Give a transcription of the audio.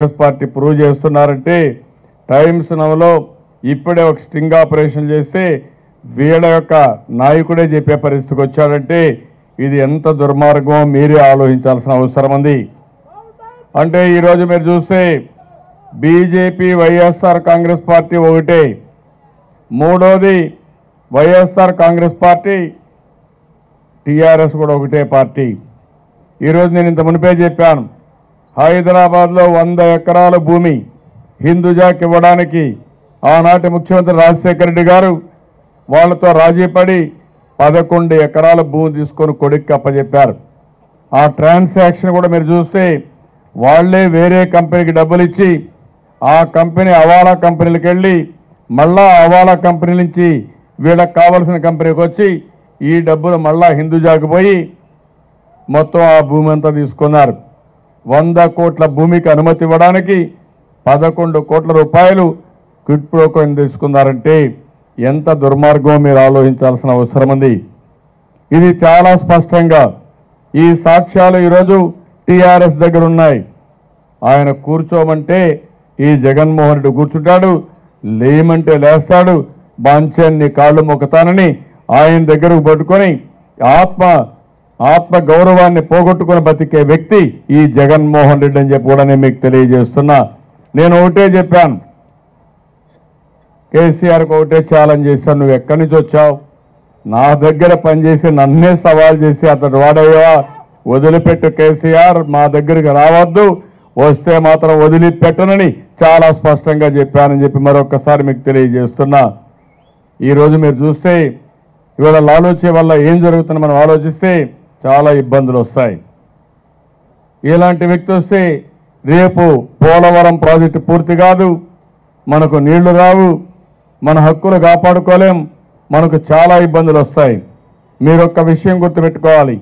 Congress party prove చేస్తున్నారంటే Times నవలో ఇప్పుడే ఒక స్టింగ్ ఆపరేషన్ చేస్తే వీళ్ళ యొక్క నాయకుడే చెప్పే పరిస్థితికి వచ్చాడంటే ఇది ఎంత దుర్మార్గమో మీరే ఆలోచించాల్సిన అవసరం ఉంది. అంటే ఈరోజు మీరు చూస్తే బీజేపీ వైఎస్ఆర్ కాంగ్రెస్ పార్టీ ఒకటే. మూడోది వైఎస్ఆర్ కాంగ్రెస్ పార్టీ టీఆర్ఎస్ కూడా ఒకటే పార్టీ. ఈరోజు నేను ఇంత మునిపే చెప్పాను. హైదరాబాద్లో వంద ఎకరాల భూమి హిందూజాకి ఇవ్వడానికి ఆనాటి ముఖ్యమంత్రి రాజశేఖర రెడ్డి గారు వాళ్ళతో రాజీపడి పదకొండు ఎకరాల భూమి తీసుకొని కొడుక్కి అప్పచెప్పారు ఆ ట్రాన్సాక్షన్ కూడా మీరు చూస్తే వాళ్ళే వేరే కంపెనీకి డబ్బులు ఇచ్చి ఆ కంపెనీ అవాలా కంపెనీలకు వెళ్ళి మళ్ళా అవాలా కంపెనీ నుంచి వీళ్ళకి కావాల్సిన కంపెనీకి వచ్చి ఈ డబ్బులు మళ్ళా హిందూజాకి పోయి మొత్తం ఆ భూమి అంతా తీసుకున్నారు. వంద కోట్ల భూమికి అనుమతి ఇవ్వడానికి పదకొండు కోట్ల రూపాయలు క్విట్ తీసుకున్నారంటే ఎంత దుర్మార్గం మీరు ఆలోచించాల్సిన అవసరం ఉంది. ఇది చాలా స్పష్టంగా ఈ సాక్ష్యాలు ఈరోజు టీఆర్ఎస్ దగ్గర ఉన్నాయి. ఆయన కూర్చోమంటే ఈ జగన్మోహన్ రెడ్డి కూర్చుంటాడు లేమంటే లేస్తాడు బాంఛాన్ని కాళ్ళు మొక్కుతానని ఆయన దగ్గరకు పట్టుకొని ఆత్మ ఆత్మ గౌరవాన్ని పోగొట్టుకుని బతికే వ్యక్తి ఈ జగన్మోహన్ రెడ్డి అని చెప్పి కూడా నేను మీకు తెలియజేస్తున్నా. నేను ఒకటే చెప్పాను. కేసీఆర్కి ఒకటే ఛాలెంజ్ చేశాను. నువ్వు ఎక్కడి నుంచి వచ్చావు? నా దగ్గర పనిచేసి నన్నే సవాల్ చేసి అతడు వాడయ్యా వదిలిపెట్టు కేసీఆర్ మా దగ్గరికి రావద్దు వస్తే మాత్రం వదిలిపెట్టనని చాలా స్పష్టంగా చెప్పానని చెప్పి మరొకసారి మీకు తెలియజేస్తున్నా. ఈరోజు మీరు చూస్తే ఇవాళ ఆలోచన వల్ల ఏం జరుగుతుందో మనం ఆలోచిస్తే చాలా ఇబ్బందులు వస్తాయి. ఇలాంటి వ్యక్తి వస్తే రేపు పోలవరం ప్రాజెక్టు పూర్తి కాదు. మనకు నీళ్ళు రావు. మన హక్కులు కాపాడుకోలేం. మనకు చాలా ఇబ్బందులు వస్తాయి. మీరు ఒక్క విషయం గుర్తుపెట్టుకోవాలి.